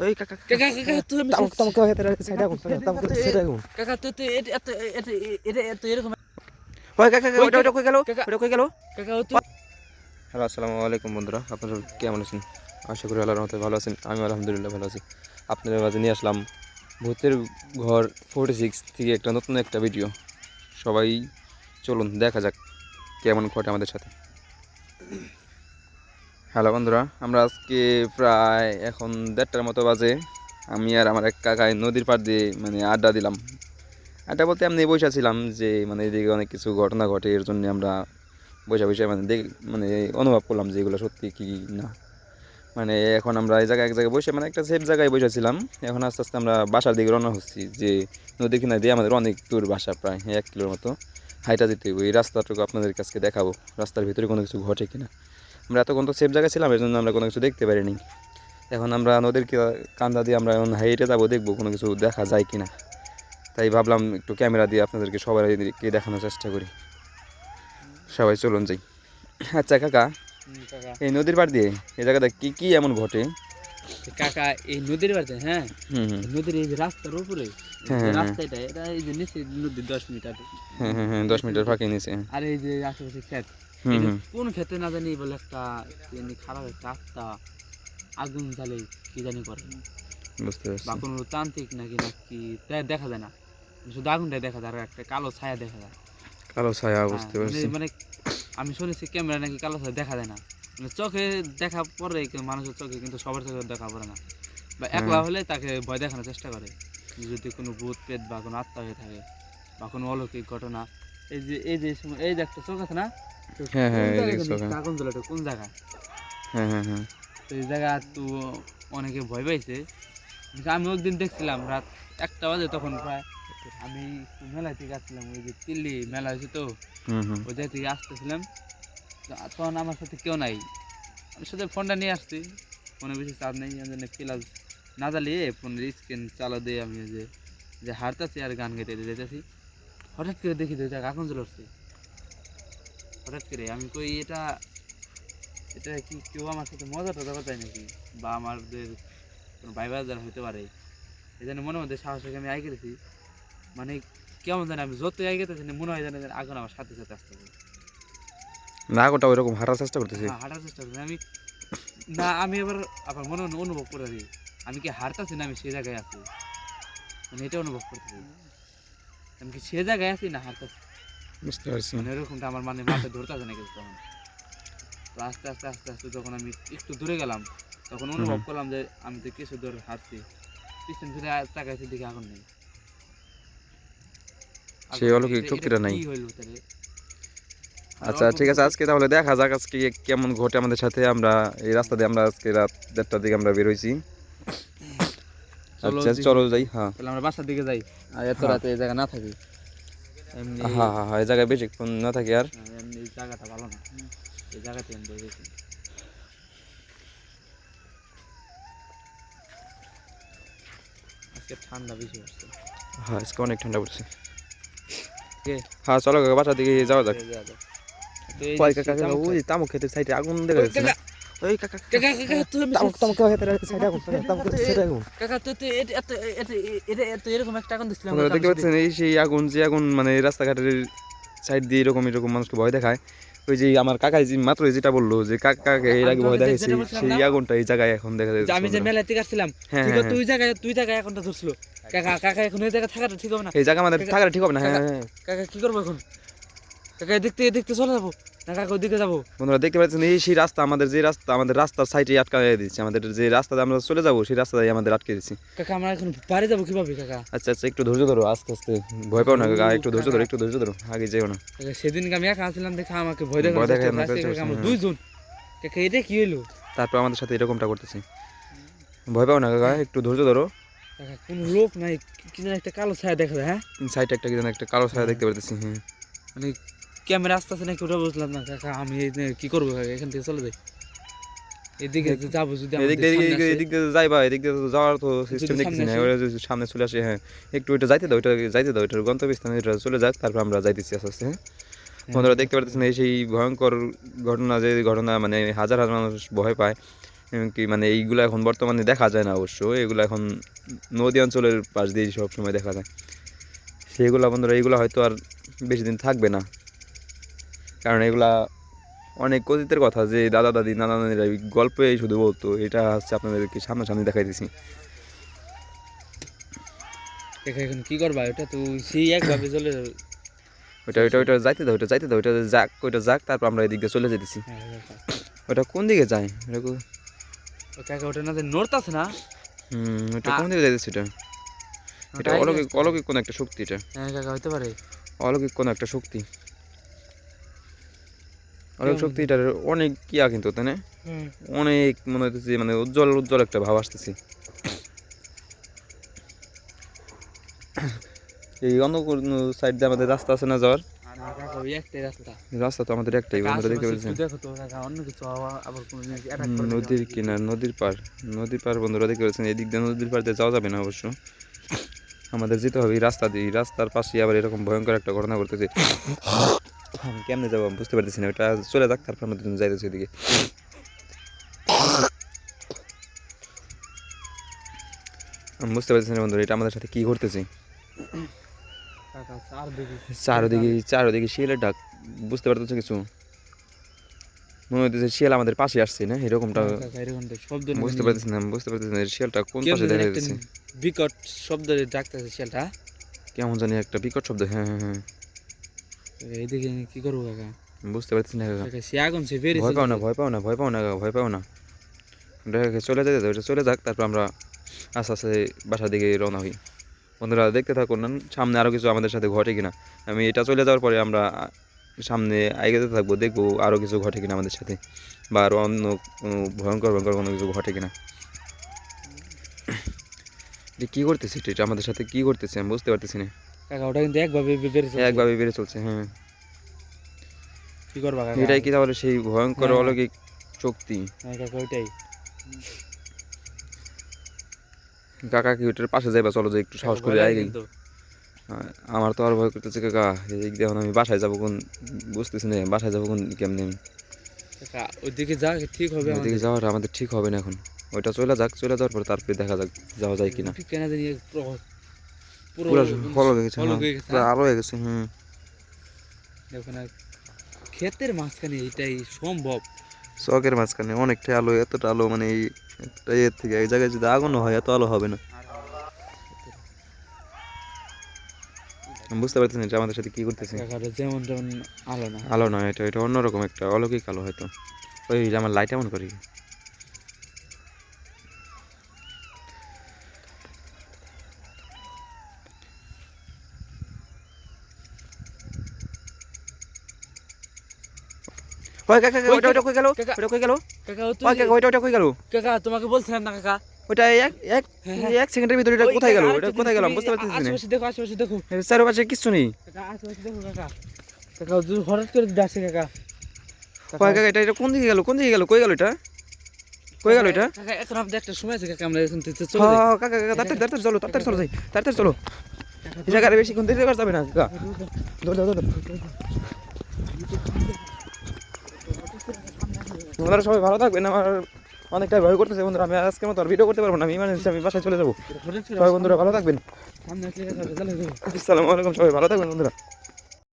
ওই কাকা কাকা কাকা তুমি তামুক তামুক সাইডে আগুন তামুক সাইডে আগুন কাকা তুই তুই এটা এটা এটা এটা এটা এরকম ওই কাকা কাকা, ওটা ওটা কই গেল? ওটা কই গেল? কাকা তুই হ্যালো আসসালামু আলাইকুম বন্ধুরা। আপনারা কেমন আছেন? আশা করি আল্লাহর রহমতে ভালো আছেন। আমি আলহামদুলিল্লাহ ভালো আছি। আপনাদের মাঝে নিয়ে আসলাম ভূতের ঘর ফোর্টি সিক্স থেকে একটা নতুন একটা ভিডিও সবাই চলুন দেখা যাক কেমন ঘটে আমাদের সাথে। হ্যালো বন্ধুরা, আমরা আজকে প্রায় এখন দেড়টার মতো বাজে। আমি আর আমার এক কাকায় নদীর পাড় দিয়ে মানে আড্ডা দিলাম। আড্ডা বলতে আমি বসে ছিলাম যে মানে এদিকে অনেক কিছু ঘটনা ঘটে, এর জন্য আমরা বসে বসে মানে দেখ মানে অনুভব করলাম যে এগুলো সত্যি কি না। মানে এখন আমরা এই জায়গায় এক জায়গায় বসে মানে একটা সেফ জায়গায় বসেছিলাম এখন আস্তে আস্তে আমরা বাসার দিকে রওনা হচ্ছি যে নদী কিনারে দিয়ে আমাদের অনেক দূর বাসা, প্রায় এক কিলোর মতো। হাইটা যেতে এই রাস্তাটুকু আপনাদের কাছে দেখাবো, রাস্তার ভিতরে কোনো কিছু ঘটে কিনা। আমরা এতক্ষণ তো সেফ জায়গায় ছিলাম এর জন্য আমরা কোনো কিছু দেখতে পারিনি। এখন আমরা নদীর কান্দা দিয়ে আমরা এখন হাইটে যাব দেখব কোনো কিছু দেখা যায় কিনা। তাই ভাবলাম একটু ক্যামেরা দিয়ে আপনাদেরকে সবাইকে দেখানোর চেষ্টা করি। সবাই চলুন যাই। আচ্ছা কাকা এই নদীর পাড় দিয়ে এই জায়গাটা কি কি এমন ঘটে? কাকা এই নদীর হ্যাঁ? নদীর এই রাস্তার উপরে এই হ্যাঁ, হ্যাঁ। এটা এটা এই যে নিচে নদীর দশ মিটার। হ্যাঁ হ্যাঁ হ্যাঁ দশ মিটার ফাঁকি নিচে। আর এই যে আশেপাশে হুম কোন ক্ষেতে না জানি বলে একটা খারাপ একটা আত্মা আগুন জ্বালে কি জানি করে। বুঝতে বা কোনো তান্ত্রিক নাকি নাকি দেখা যায় না। শুধু আগুনটাই দেখা যায় আর একটা কালো ছায়া দেখা যায়। কালো ছায়া হ্যাঁ, বুঝতে মানে- পারছি। মানে আমি শুনেছি ক্যামেরা নাকি কালো ছায়া দেখা যায় না। মানে চোখে দেখা পড়ে মানুষের চোখে কিন্তু সবার চোখে দেখা পড়ে না। বা একলা হ্যাঁ। হলে তাকে ভয় দেখানোর চেষ্টা করে। যদি কোনো ভূত প্রেত বা কোনো আত্মা হয়ে থাকে বা কোনো অলৌকিক ঘটনা এই যে এই যে এই যে একটা চোখ আছে না হ্যাঁ, হ্যাঁ, কোন হ্যাঁ। এটা জায়গা? হ্যাঁ হ্যাঁ হ্যাঁ। এই জায়গা তো অনেকে ভয় পাইছে। আমি একদিন দেখছিলাম রাত একটা বাজে তখন প্রায়। আমি মেলায় থেকে আসছিলাম ওই যে দিল্লি মেলা হয়েছে তো। ওই জায়গা থেকে আসতেছিলাম। তখন আমার সাথে কেউ নাই। আমি সাথে ফোনটা নিয়ে আসছি। ফোনে বেশি চার্জ নেই জন্য প্লাস না জ্বালিয়ে ফোনের স্ক্রিন চালা দিয়ে আমি যে যে হারতাছি আর গান গাইতে যেতেছি হঠাৎ করে দেখি জায়গা আগুন জ্বলে উঠছে হঠাৎ করে আমি কই এটা এটা কি কেউ আমার সাথে মজা টজা করতে নাকি? বা আমাদের কোনো ভাই বাজার হতে পারে এই জন্য মনে মধ্যে সাহস আমি আই গেছি মানে কেমন জানি আমি যতই আই গেতেছি না মনে হয় জানি আগুন আমার সাথে সাথে আসতে পারে না গোটা ওইরকম হারার চেষ্টা করতেছি। হাঁটার চেষ্টা করি আমি না আমি এবার আবার মনে মনে অনুভব করে দিই আমি কি হারতাছি না আমি সেই জায়গায় আছি? মানে এটা অনুভব করতেছি। আমি কি সে জায়গায় আছি না হারতাছি? বুঝতে পারছি। মানে এরকমটা আমার মানে মাথায় ধরতে আসে না কিছু তখন। তো আস্তে আস্তে আস্তে আস্তে যখন আমি একটু দূরে গেলাম তখন অনুভব করলাম যে আমি তো কিছু দূর হাঁটছি। পিছন ফিরে তাকাইছি আগুন নেই। সে অলৌকিক শক্তিটা নাই। আচ্ছা ঠিক আছে আজকে তাহলে দেখা যাক আজকে কেমন ঘটে আমাদের সাথে। আমরা এই রাস্তা দিয়ে আমরা আজকে রাত দেড়টার দিকে আমরা বের হয়েছি চলো আচ্ছা চলো যাই হ্যাঁ। তাহলে আমরা বাসার দিকে যাই। আর এত হ্যাঁ। রাতে এই জায়গা না থাকি। হ্যাঁ হ্যাঁ হ্যাঁ এই জায়গায় বেশিক্ষণ না থাকি আর? হ্যাঁ, এই জায়গাটা ভালো না। এই জায়গাতে আমি বই আজকে ঠান্ডা বেশি হচ্ছে হ্যাঁ আজকে অনেক ঠান্ডা পড়ছে। হ্যাঁ চলো বাসার দিকে যাওয়া যাক। ওই তামুক তামুক সাইডে আগুন দেখা যাচ্ছে না? ওই কাকা কাকা কাকা কাকা তুমি তামুক তামুক খেতের সাইডে আগুন তামুক সাইডে আগুন কাকা তো তো এটা এটা এটা এরকম একটা আগুন দিছিলাম দেখতে পাচ্ছেন এই সেই আগুন যে আগুন মানে রাস্তাঘাটের সাইড দিয়ে এরকম এরকম মানুষকে ভয় দেখায়। ওই যে আমার কাকাই যে মাত্র যেটা বলল যে কাকাকে এর আগে ভয় দেখাইছে সেই আগুনটা এই জায়গায় এখন দেখা যাচ্ছে আমি যে। মেলায় থেকে আসছিলাম হ্যাঁ, হ্যাঁ, তুই জায়গায় তুই জায়গায় এখনটা ধরছিল। কাকা কাকা এখন এই জায়গায় থাকাটা ঠিক হবে না। এই জায়গা আমাদের থাকাটা ঠিক হবে না হ্যাঁ কাকা- হ্যাঁ কাকা কি করব এখন? কাকা দেখতে এদিক চলে কাকা যাব। বন্ধুরা দেখতে পাচ্ছেন এই সেই রাস্তা আমাদের যে রাস্তা আমাদের রাস্তার সাইডে আটকা দিচ্ছে আমাদের যে রাস্তাতে আমরা চলে যাব সেই রাস্তায় আমাদের আটকে দিচ্ছি কাকা আমরা এখন বাড়ি যাব কীভাবে কাকা? আচ্ছা আচ্ছা একটু ধৈর্য ধরো আস্তে আস্তে। ভয় পাও না কাকা একটু ধৈর্য ধরো একটু ধৈর্য ধরো আগে যেও না। কাকা সেদিনকে আমি একা আসছিলাম দেখে আমাকে ভয় ভয় দেখানোর চেষ্টা চেষ্টা আমরা দুইজন। কাকা এটা কি হইল? তারপর আমাদের সাথে এরকমটা করতেছি। ভয় পাও না কাকা একটু ধৈর্য ধরো। কোনো লোক নাই কি একটা কালো ছায়া দেখা যায় হ্যাঁ? সাইডে একটা কি যেন একটা কালো ছায়া দেখতে পারতেছি হ্যাঁ। মানে ক্যামেরা আসতে আসতে নাকি ওটা বুঝলাম না কাকা আমি কি করব এখান থেকে চলে যাই। এদিকে যাব যদি এদিক দিয়ে সামনে এদিক দিয়ে- আসে। এদিক দিয়ে যাইবা এদিক দিয়ে যাওয়ার তো সিস্টেম সামনে না। ওরা সামনে চলে আসে হ্যাঁ একটু ওইটা যাইতে দাও ওইটা যাইতে দাও ওইটার গন্তব্যস্থানে চলে যাক তারপর আমরা যাইতেছি আস্তে আস্তে হ্যাঁ। বন্ধুরা দেখতে পারতেছেন এই সেই ভয়ঙ্কর ঘটনা যে ঘটনা মানে হাজার হাজার মানুষ ভয় পায় এমনকি মানে এইগুলো এখন বর্তমানে দেখা যায় না অবশ্য এগুলো এখন নদী অঞ্চলের পাশ দিয়ে সব সময় দেখা যায়। সেগুলো বন্ধুরা এইগুলো হয়তো আর বেশি দিন থাকবে না। কারণ এগুলা অনেক অতীতের কথা যে দাদা দাদি নানা নানিরা গল্পে শুধু বলতো। এটা হচ্ছে আপনাদেরকে সামনাসামনি দেখাই দিছি কাকা এখন কি করবা? এটা তো সেই একভাবে চলে ওইটা ওইটা ওইটা যাইতে দাও ওইটা যাইতে দাও ওইটা যাক ওইটা যাক তারপর আমরা এদিক দিয়ে চলে যেতেছি হ্যাঁ, ওটা কোন দিকে যায়? ওটা কাকা ওটা না নড়তাছে না? হুম ওটা কোন দিকে যাইতেছে এটা? এটা অলৌকিক। অলৌকিক কোন একটা শক্তি এটা। হ্যাঁ কাকা হইতে পারে। অলৌকিক কোন একটা শক্তি। অলৌকিক শক্তি এটার অনেক ইয়া কিন্তু তাই না? অনেক মনে হইতেছে মানে উজ্জ্বল উজ্জ্বল একটা ভাব আসতেছে। এই অন্য কোনো সাইড দিয়ে আমাদের রাস্তা আছে না যাওয়ার? রাস্তা তো আমাদের একটাই দেখতে দেখো তো কাকা অন্য কিছু আবার- আবার কোনো জিনিস attack হুম, করে কিনা। নদীর কিনার নদীর পার নদীর পার বন্ধুরা দেখতে পাচ্ছেন এদিক দিয়ে নদীর পার দিয়ে যাওয়া যাবে না অবশ্য। আমাদের যেতে হবে এই রাস্তা দিয়ে রাস্তার পাশে আবার এরকম ভয়ঙ্কর একটা ঘটনা ঘটতেছে। আমি কেমনে যাব আমি বুঝতে পারতেছি না ওটা চলে যাক তারপর আমরা দুজন যাইতেছি ওদিকে আমি বুঝতে পারতেছি না বন্ধুরা এটা আমাদের সাথে কি ঘটতেছে? চারদিকে চারোদিকে শিয়ালের ডাক বুঝতে পারতেছো কিছু? মনে হইতেছে শিয়াল আমাদের পাশে আসছে না? এরকমটা হ্যাঁ, বুঝতে পারতেছি না বুঝতে পারতেছি না শিয়ালটা কোন পাশে দেখা যাচ্ছে বিকট শব্দ ডাকতেছে শিয়ালটা। কেমন জানি একটা বিকট শব্দ হ্যাঁ হ্যাঁ হ্যাঁ। এইদিকে কি করব কাকা? বুঝতে পারছি না কাকা। সে আগুন সে বেরিয়েছে ভয় পাও না ভয় পাও না ভয় পাও না কাকা, ভয় পাও না। ওটা চলে যেতে ওটা চলে যাক তারপর আমরা আস্তে আস্তে বাসার দিকে রওনা হই। বন্ধুরা দেখতে থাকুন সামনে আরও কিছু আমাদের সাথে ঘটে কিনা। আমি এটা চলে যাওয়ার পরে আমরা সামনে এগোতে থাকব দেখব আরও কিছু ঘটে কিনা আমাদের সাথে বা আরও অন্য ভয়ঙ্কর ভয়ঙ্কর কোনো কিছু ঘটে কিনা। এটা কী করতেছে? এটা আমাদের সাথে কী করতেছে? আমি বুঝতে পারতেছি না। কাকা ওটা কিন্তু একভাবে বে- বেরিয়েছে একভাবে বেড়ে চলছে হ্যাঁ। কি করবা কাকা? এটাই কি তাহলে সেই ভয়ঙ্কর হ্যাঁ। অলৌকিক শক্তি হ্যাঁ কাকা ওইটাই। কাকা কি ওটার পাশে যাইবা? চলো যে একটু সাহস করে আগে কিন্তু। আমার তো আর ভয় করতেছে কাকা। এদিক দিয়ে আমি বাসায় যাব কোন বুঝতেছি না বাসায় যাব কোন কেমনি? আমি ওইদিকে যা ঠিক হবে ওইদিকে। যাওয়াটা আমাদের ঠিক হবে না এখন। ওইটা চলে যাক চলে যাওয়ার পর তারপরে দেখা যাক যাওয়া যায় কিনা। ঠিক কেনা জানি পুরো হয়ে গেছে হ্যাঁ, গেছে, পুরো আলো গেছে হুম। দেখো না ক্ষেতের মাঝখানে এটাই সম্ভব। চকের মাঝখানে অনেকটা আলো এতটা আলো মানে এই একটা ইয়ের থেকে এই জায়গায় যদি আগুনও হয় এত আলো হবে না। বুঝতে না এটা আমাদের সাথে কি করতেছে? যেমন যেমন আলো না। আলো নয় এটা এটা অন্যরকম একটা অলৌকিক আলো হয়তো। ওই আমার লাইট এমন করি ওই কাকা ওইটা ওইটা কই গেল। ওইটা কই গেল? কাকা কাকা ওইটা ওইটা কই গেল? কাকা তোমাকে বলছিলাম না কাকা। ওইটা এক এক এক সেকেন্ডের ভিতরে এটা কোথায় গেল? ওটা আরেকটা কোথায় গেলাম বুঝতে পারতেছি না। আশেপাশে দেখো আশেপাশে দেখো। চারপাশে কিচ্ছু নেই। কাকা আশেপাশে দেখো কাকা। কাকা ও হঠাৎ করে কাকা। ওই কাকা এটা এটা কোন দিকে গেল? কোন দিকে গেল? কই গেল এটা? কই গেল এটা? কাকা এখন আমাদের একটা সময় আছে কাকা আমরা এখন তো চলে হ্যাঁ। হ্যাঁ, কাকা কাকা তাড়াতাড়ি তাড়াতাড়ি চলো তাড়াতাড়ি চলো যাই তাড়াতাড়ি চলো। এই জায়গায় দেরি করা যাবে না কাকা। দৌড় দাও দৌড় বন্ধুরা সবাই ভালো থাকবেন আমার অনেকটাই ভয় করতেছে বন্ধুরা আমি আজকের মতো আর ভিডিও করতে পারব না আমি ইমার্জেন্সি আমি বাসায় চলে যাব। সবাই বন্ধুরা ভালো থাকবেন। আসসালামু আলাইকুম সবাই ভালো থাকবেন বন্ধুরা।